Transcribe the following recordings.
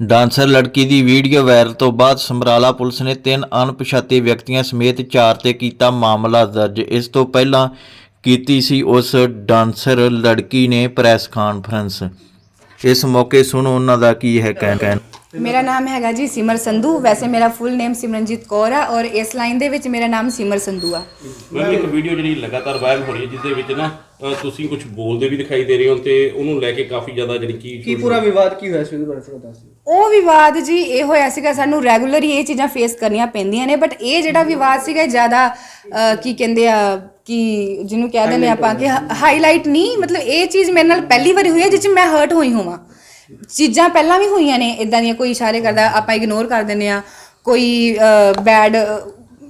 Dancer ਲੜਕੀ ਦੀ video viral ਤੋਂ ਬਾਅਦ ਸਮਰਾਲਾ ਪੁਲਿਸ ਨੇ ਤਿੰਨ ਅਣਪਛਾਤੇ ਵਿਅਕਤੀਆਂ ਸਮੇਤ ਚਾਰ ਤੇ ਕੀਤਾ ਮਾਮਲਾ ਦਰਜ। ਇਸ ਤੋਂ ਪਹਿਲਾਂ ਕੀਤੀ ਸੀ ਉਸ ਡਾਂਸਰ ਲੜਕੀ ਨੇ ਪ੍ਰੈਸ ਕਾਨਫਰੰਸ। ਇਸ ਮੌਕੇ ਸੁਣੋ ਉਹਨਾਂ ਦਾ ਕੀ ਹੈ ਕਹਿਣ ਕਹਿਣ। ਮੇਰਾ ਨਾਮ ਹੈਗਾ ਜੀ ਸਿਮਰ ਸੰਧੂ। ਵੈਸੇ ਮੇਰਾ ਫੁੱਲ ਨੇਮ ਸਿਮਰਨਜੀਤ ਕੌਰ ਆ ਔਰ ਇਸ ਲਾਈਨ ਦੇ ਵਿੱਚ ਮੇਰਾ ਨਾਮ ਸਿਮਰ ਸੰਧੂ ਆ। ਮੈਂ ਇੱਕ ਵੀਡੀਓ ਜਿਹੜੀ ਲਗਾਤਾਰ ਵਾਇਰਲ ਹੋ ਰਹੀ ਹੈ ਜਿਸ ਦੇ ਵਿੱਚ ਨਾ ਅ, ਤੁਸੀਂ ਕੁਝ ਬੋਲਦੇ ਵੀ ਦਿਖਾਈ ਦੇ ਰਹੇ ਹੋ ਤੇ ਉਹਨੂੰ ਲੈ ਕੇ ਕਾਫੀ ਜ਼ਿਆਦਾ ਜਿਹੜੀ ਕੀ ਕੀ ਪੂਰਾ ਵਿਵਾਦ ਕੀ ਹੋਇਆ ਸੀ ਉਹਦੇ ਬਾਰੇ ਥੋੜਾ ਦੱਸ ਦਿਓ। ਉਹ ਵਿਵਾਦ ਜੀ ਇਹ ਹੋਇਆ ਸੀਗਾ ਸਾਨੂੰ ਰੈਗੂਲਰ ਹੀ ਇਹ ਚੀਜ਼ਾਂ ਫੇਸ ਕਰਨੀਆਂ ਪੈਂਦੀਆਂ ਨੇ ਬਟ ਇਹ ਜਿਹੜਾ ਵਿਵਾਦ ਸੀਗਾ ਇਹ ਜ਼ਿਆਦਾ ਅਹ, ਕੀ ਕਹਿੰਦੇ ਆ ਕਿ ਜਿਹਨੂੰ ਕਹਿ ਦਿੰਦੇ ਆਪਾਂ ਕਿ ਹਾਈਲਾਈਟ ਨਹੀਂ ਮਤਲਬ ਇਹ ਚੀਜ਼ ਮੇਰੇ ਨਾਲ ਪਹਿਲੀ ਵਾਰੀ ਹੋਈ ਹੈ ਜਿਸ 'ਚ ਮੈਂ ਹਰਟ ਹੋਈ ਹੋਵਾਂ। ਚੀਜ਼ਾਂ ਪਹਿਲਾਂ ਵੀ ਹੋਈਆਂ ਨੇ ਇਦਾਂ ਦੀਆਂ ਕੋਈ ਇਸ਼ਾਰੇ ਕਰਦਾ ਆਪਾਂ ਇਗਨੋਰ ਕਰ ਦਿੰਦੇ ਆ ਕੋਈ ਬੈਡ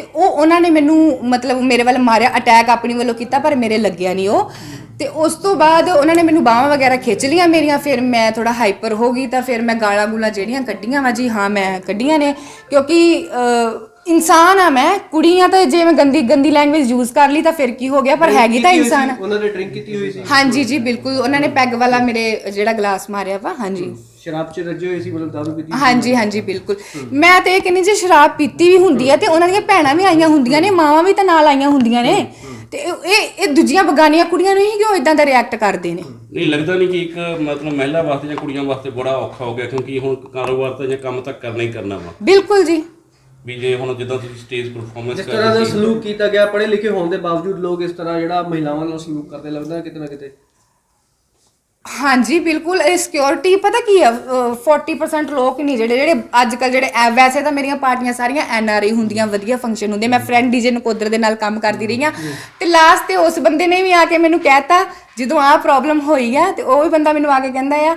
ਤੇ ਉਹ ਉਹਨਾਂ ਨੇ ਮੈਨੂੰ ਮਤਲਬ ਮੇਰੇ ਵੱਲ ਮਾਰਿਆ ਅਟੈਕ ਆਪਣੀ ਵੱਲੋਂ ਕੀਤਾ ਪਰ ਮੇਰੇ ਲੱਗਿਆ ਨਹੀਂ ਉਹ। ਤੇ ਉਸ ਤੋਂ ਬਾਅਦ ਉਹਨਾਂ ਨੇ ਮੈਨੂੰ ਬਾਹਾਂ ਵਗੈਰਾ ਖਿੱਚ ਲੀਆਂ ਮੇਰੀਆਂ ਫਿਰ ਮੈਂ ਥੋੜਾ ਹਾਈਪਰ ਹੋ ਗਈ ਤਾਂ ਫਿਰ ਮੈਂ ਗਾਲਾਂ ਗੂਲਾਂ ਜਿਹੜੀਆਂ ਕੱਢੀਆਂ ਵਾ ਜੀ ਹਾਂ ਮੈਂ ਕੱਢੀਆਂ ਨੇ। ਕਿਉਂਕਿ ਇਨਸਾਨ ਆ ਮੈਂ ਕੁੜੀਆਂ ਤਾਂ ਜੇ ਮੈਂ ਗੰਦੀ ਗੰਦੀ ਲੈਂਗੁਏਜ ਯੂਜ਼ ਕਰ ਲਈ ਤਾਂ ਫਿਰ ਕੀ ਹੋ ਗਿਆ? ਪਰ ਹੈਗੀ ਤਾਂ ਇਨਸਾਨ। ਉਹਨਾਂ ਨੇ ਡਰਿੰਕ ਕੀਤੀ ਹੋਈ ਸੀ। ਹਾਂਜੀ ਜੀ ਬਿਲਕੁਲ। ਉਹਨਾਂ ਨੇ ਪੈਗ ਵਾਲਾ ਮੇਰੇ ਜਿਹੜਾ ਗਲਾਸ ਮਾਰਿਆ ਵਾ ਹਾਂਜੀ। ਸ਼ਰਾਬ ਚ ਰੱਜੇ ਹੋਏ ਸੀ ਮਤਲਬ ਦਾਰੂ ਪੀਤੀ ਸੀ। ਹਾਂਜੀ ਹਾਂਜੀ ਬਿਲਕੁਲ। ਮੈਂ ਤੇ ਇਹ ਕਹਿੰਦੀ ਜੇ ਸ਼ਰਾਬ ਪੀਤੀ ਵੀ ਹੁੰਦੀ ਹੈ ਤੇ ਉਹਨਾਂ ਦੀਆਂ ਭੈਣਾਂ ਵੀ ਆਈਆਂ ਹੁੰਦੀਆਂ ਨੇ ਮਾਵਾਂ ਵੀ ਤਾਂ ਨਾਲ ਆਈਆਂ ਹੁੰਦੀਆਂ ਨੇ। ਤੇ ਇਹ ਇਹ- ਇਹ ਦੂਜੀਆਂ ਬਗਾਨੀਆਂ ਕੁੜੀਆਂ ਨੂੰ ਹੀ ਕਿਉਂ ਇਦਾਂ ਦਾ ਰਿਐਕਟ ਕਰਦੇ ਨੇ? ਨਹੀਂ ਲੱਗਦਾ ਨਹੀਂ ਕਿ ਇੱਕ ਮਤਲਬ ਮਹਿਲਾ ਵਾਸਤੇ ਜਾਂ ਕੁੜੀਆਂ ਵਾਸਤੇ ਬੜਾ ਔਖਾ ਹੋ ਗਿਆ ਕਿਉਂਕਿ ਹੁਣ ਕਾਰੋਬਾਰ ਤਾਂ ਜਾਂ ਕੰਮ ਤਾਂ ਕਰਨਾ ਹੀ ਕਰਨਾ ਵਾ। ਬਿਲਕੁਲ ਜੀ। ਵੀ ਜੇ ਹੁਣ ਜਿੱਦਾਂ ਤੁਸੀਂ ਸਟੇਜ ਪਰਫਾਰਮੈਂਸ ਜਿਸ ਕਰ ਤਰ੍ਹਾਂ ਦਾ ਰਹੇ ਸੀ ਸਲੂਕ ਕੀਤਾ ਗਿਆ ਪੜ੍ਹੇ ਲਿਖੇ ਹੋਣ ਦੇ ਬਾਵਜੂਦ ਲੋਕ ਇਸ ਤਰ੍ਹਾਂ ਜਿਹੜਾ ਮਹਿਲਾਵਾਂ ਨਾਲ ਸਲੂਕ ਕਰਦੇ ਲੱਗਦਾ ਕਿਤੇ ਨਾ ਕਿਤੇ ਹਾਂਜੀ, ਬਿਲਕੁਲ, ਇਹ ਸਿਕਿਉਰਿਟੀ ਪਤਾ ਕੀ ਆ, ਅਹ 40% ਲੋਕ ਨਹੀਂ ਜਿਹੜੇ ਜਿਹੜੇ ਅੱਜ ਕੱਲ ਜਿਹੜੇ ਐ- ਵੈਸੇ ਤਾਂ ਮੇਰੀਆਂ ਪਾਰਟੀਆਂ ਸਾਰੀਆਂ ਐਨ ਆਰ ਆਈ ਹੁੰਦੀਆਂ, ਵਧੀਆ ਫੰਕਸ਼ਨ ਹੁੰਦੇ, ਮੈਂ ਫਰੈਂਡ ਡੀਜੇ ਨਕੋਦਰ ਦੇ ਨਾਲ ਕੰਮ ਕਰਦੀ ਰਹੀ ਆ ਤੇ ਲਾਸਟ ਤੇ ਉਸ ਬੰਦੇ ਨੇ ਵੀ ਆ ਕੇ ਮੈਨੂੰ ਕਹਿਤਾ, ਜਦੋਂ ਆਹ ਪ੍ਰੋਬਲਮ ਹੋਈ ਆ, ਤੇ ਉਹ ਵੀ ਬੰਦਾ ਮੈਨੂੰ ਆ ਕੇ ਕਹਿੰਦਾ ਆ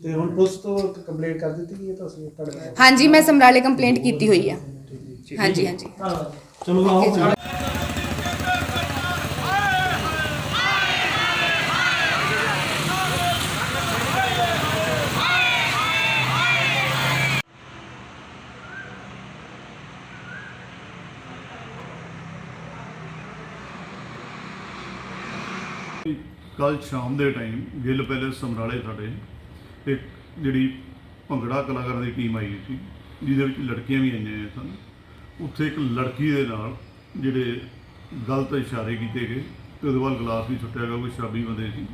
ਤੇ ਹੁਣ ਪੁਲਿਸ ਤੋਂ ਕੰਪਲੇਂਟ ਕਰ ਦਿੱਤੀ ਗਈ ਹੈ ਤੁਸੀਂ ਤੁਹਾਡੇ ਨਾਲ? ਹਾਂਜੀ ਮੈਂ ਸਮਰਾਲੇ ਕੰਪਲੇਂਟ ਕੀਤੀ ਹੋਈ ਆ। ਹਾਂਜੀ ਹਾਂਜੀ। ਚਲੋ ਆਓ। ਕੱਲ ਸ਼ਾਮ ਦੇ ਟਾਈਮ ਗਿੱਲ ਪੈਲੇਸ ਸਮਰਾਲੇ ਸਾਡੇ। ਇੱਕ ਜਿਹੜੀ ਭੰਗੜਾ ਕਲਾਕਾਰਾਂ ਦੀ ਟੀਮ ਆਈ ਸੀ, ਜਿਹਦੇ ਵਿੱਚ ਲੜਕੀਆਂ ਵੀ ਆਈਆਂ ਸਨ, ਉੱਥੇ ਇੱਕ ਲੜਕੀ ਦੇ ਨਾਲ ਜਿਹੜੇ ਗਲਤ ਇਸ਼ਾਰੇ ਕੀਤੇ ਗਏ ਤੇ ਉਹਦੇ ਵੱਲ ਗਲਾਸ ਵੀ ਸੁੱਟਿਆ ਗਿਆ ਕੋਈ ਸ਼ਰਾਬੀ ਬੰਦੇ ਸੀ,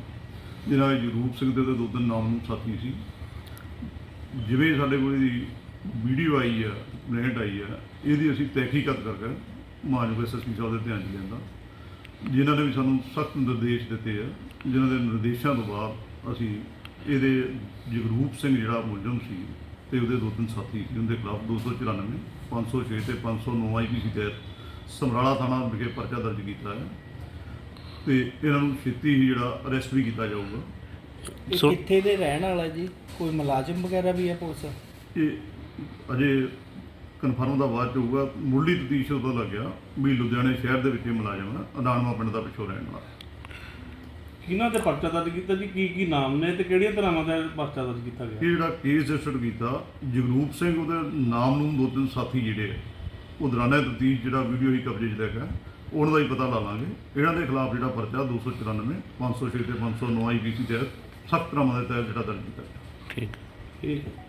ਜਿਹਨਾਂ ਵਿੱਚ ਰੂਪ ਸਿੰਘ ਦੇ ਤੇ ਦੋ ਤਿੰਨ ਨਾਮ ਸਾਥੀ ਸੀ। ਜਿਵੇਂ ਸਾਡੇ ਕੋਲ ਇਹਦੀ ਵੀਡੀਓ ਆਈ ਆ ਕੰਪਲੇਂਟ ਆਈ ਆ, ਇਹਦੀ ਅਸੀਂ ਤਹਿਕੀਕਤ ਕਰਕੇ ਮਾਨਯੋਗ ਐਸਐਸਪੀ ਸਾਹਿਬ ਦੇ ਧਿਆਨ 'ਚ ਲਿਆਂਦਾ ਜਿਨ੍ਹਾਂ ਨੇ ਵੀ ਸਾਨੂੰ ਸਖਤ ਨਿਰਦੇਸ਼ ਦਿੱਤੇ ਆ, ਜਿਨ੍ਹਾਂ ਦੇ ਨਿਰਦੇਸ਼ਾਂ ਤੋਂ ਬਾਅਦ ਅਸੀਂ ਇਹਦੇ ਜਗਰੂਪ ਸਿੰਘ ਜਿਹੜਾ ਮੁਲਜ਼ਮ ਸੀ ਤੇ ਉਹਦੇ ਦੋ ਤਿੰਨ ਸਾਥੀ ਸੀ ਉਹਦੇ ਖਿਲਾਫ 294 506 ਤੇ 509 ਆਈਪੀਸੀ ਤਹਿਤ ਸਮਰਾਲਾ ਥਾਣਾ ਵਿਖੇ ਪਰਚਾ ਦਰਜ ਕੀਤਾ ਹੈ ਤੇ ਇਹਨਾਂ ਨੂੰ ਛੇਤੀ ਹੀ ਜਿਹੜਾ ਅਰੈਸਟ ਵੀ ਕੀਤਾ ਜਾਊਗਾ। ਇਹ ਕਿੱਥੇ ਦੇ ਰਹਿਣ ਵਾਲਾ ਜੀ? ਕੋਈ ਮੁਲਾਜ਼ਮ ਵਗੈਰਾ ਵੀ ਹੈ ਪੁਲਿਸ? ਇਹ ਅਜੇ ਕਨਫਰਮ ਦਾ ਬਾਅਦ ਚ ਹੋਊਗਾ। ਮੁੱਢਲੀ ਤਫਤੀਸ਼ ਤੋਂ ਪਤਾ ਲੱਗਿਆ ਵੀ ਲੁਧਿਆਣੇ ਸ਼ਹਿਰ ਦੇ ਵਿੱਚ ਇਹ ਮੁਲਾਜ਼ਮ ਹੈ ਅਦਾਨਵਾ ਪਿੰਡ ਦਾ ਪਿੱਛੋਂ ਰਹਿਣ ਵਾਲਾ। ਕਿਹਨਾਂ ਤੇ ਪਰਚਾ ਦਰਜ ਕੀਤਾ ਜੀ? ਕੀ ਕੀ ਨਾਮ ਨੇ ਤੇ ਕਿਹੜੀਆਂ ਤਰ੍ਹਾਂ ਦਾ ਪਰਚਾ ਦਰਜ ਕੀਤਾ ਗਿਆ? ਇਹ ਜਿਹੜਾ ਕੇਸ ਰਜਿਸਟਰ ਕੀਤਾ? ਜਗਰੂਪ ਸਿੰਘ ਉਹਦੇ ਨਾਮ ਨੂੰ ਦੋ ਤਿੰਨ ਸਾਥੀ ਜਿਹੜੇ ਆ, ਉਹ ਦੌਰਾਨੇ ਤਫਤੀਸ਼ ਜਿਹੜਾ ਵੀਡੀਓ ਹੀ ਕਬਜ਼ੇ 'ਚ ਲੈ ਗਿਆ ਉਹਨਾਂ ਦਾ ਹੀ ਪਤਾ ਲਾ ਲਾਂਗੇ। ਇਹਨਾਂ ਦੇ ਖਿਲਾਫ ਜਿਹੜਾ ਪਰਚਾ 294 506 ਤੇ 509 ਆਈਪੀਸੀ ਤਹਿਤ ਸਖਤ ਤਰ੍ਹਾਂ ਦੇ ਤਹਿਤ ਜਿਹੜਾ ਦਰਜ ਕੀਤਾ ਠੀਕ। ਹੈ